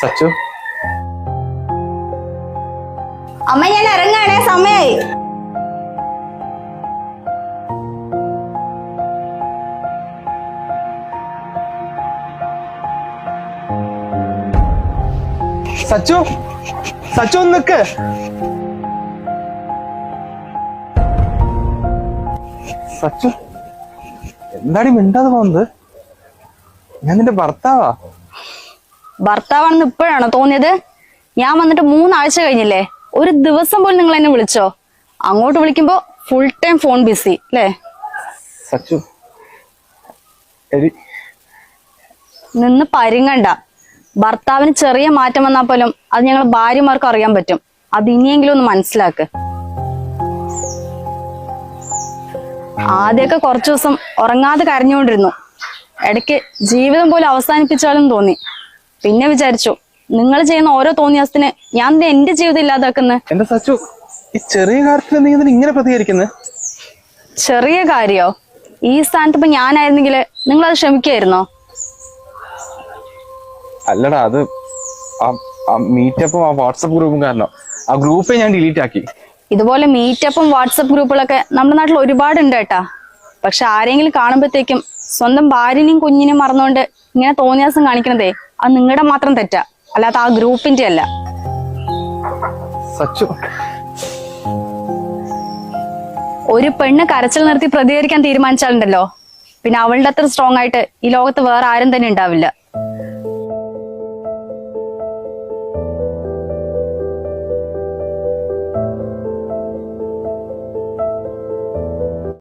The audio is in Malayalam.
സച്ചു? അമ്മ ഞാൻ ഇറങ്ങാണേ സമയായി. സച്ചു സച്ചു നിക്ക്. സച്ചു എന്താടി മിണ്ടാതെ പോകുന്നത്? ഞാൻ നിന്റെ ഭർത്താവാ. ഭർത്താവാണെന്ന് ഇപ്പോഴാണോ തോന്നിയത്? ഞാൻ വന്നിട്ട് മൂന്നാഴ്ച കഴിഞ്ഞില്ലേ? ഒരു ദിവസം പോലും നിങ്ങൾ എന്നെ വിളിച്ചോ? അങ്ങോട്ട് വിളിക്കുമ്പോ ഫുൾ ടൈം ഫോൺ ബിസി അല്ലേ സച്ചു നിന്ന് പരിങ്ങണ്ട. ഭർത്താവിന് ചെറിയ മാറ്റം വന്നാൽ പോലും അത് ഞങ്ങൾ ഭാര്യമാർക്ക് അറിയാൻ പറ്റും. അത് ഇനിയെങ്കിലും ഒന്ന് മനസ്സിലാക്ക്. ആദ്യമൊക്കെ കുറച്ചു ദിവസം ഉറങ്ങാതെ കരഞ്ഞുകൊണ്ടിരുന്നു. ഇടയ്ക്ക് ജീവിതം പോലും അവസാനിപ്പിച്ചാലും തോന്നി. പിന്നെ വിചാരിച്ചു നിങ്ങൾ ചെയ്യുന്ന ഓരോ തോന്നിയാസത്തിന് ഞാൻ എന്റെ ജീവിതം ഇല്ലാതാക്കുന്നത് എന്റെ സച്ചു ഈ ചെറിയ കാര്യത്തിൽ നീ ഇതിന് ഇങ്ങനെ പ്രതികരിക്കുന്നത് ചെറിയ കാര്യോ? ഈ സ്ഥാനത്ത് ഇപ്പൊ ഞാനായിരുന്നെങ്കിൽ നിങ്ങൾ അത് ക്ഷമിക്കായിരുന്നോ? അല്ലടാ അത് ആ മീറ്റപ്പും ആ വാട്സപ്പ് ഗ്രൂപ്പും കാരണം. ആ ഗ്രൂപ്പേ ഞാൻ ഡിലീറ്റ് ആക്കി. ഇതുപോലെ മീറ്റപ്പും വാട്സപ്പ് ഗ്രൂപ്പുകളൊക്കെ നമ്മുടെ നാട്ടിൽ ഒരുപാട് ഉണ്ട് കേട്ടാ. പക്ഷെ ആരെങ്കിലും കാണുമ്പോഴത്തേക്കും സ്വന്തം ഭാര്യനെയും കുഞ്ഞിനെയും മറന്നുകൊണ്ട് ഇങ്ങനെ തോന്നിയാസം കാണിക്കണതേ. അത് നിങ്ങളുടെ മാത്രം തെറ്റാ. അല്ലാതെ ആ ഗ്രൂപ്പിന്റെ അല്ല. സച്ചു. ഒരു പെണ്ണ് കരച്ചിൽ നിർത്തി പ്രതികരിക്കാൻ തീരുമാനിച്ചാലുണ്ടല്ലോ. പിന്നെ അവളുടെ അത്ര സ്ട്രോങ് ആയിട്ട് ഈ ലോകത്ത് വേറെ ആരും തന്നെ ഉണ്ടാവില്ല.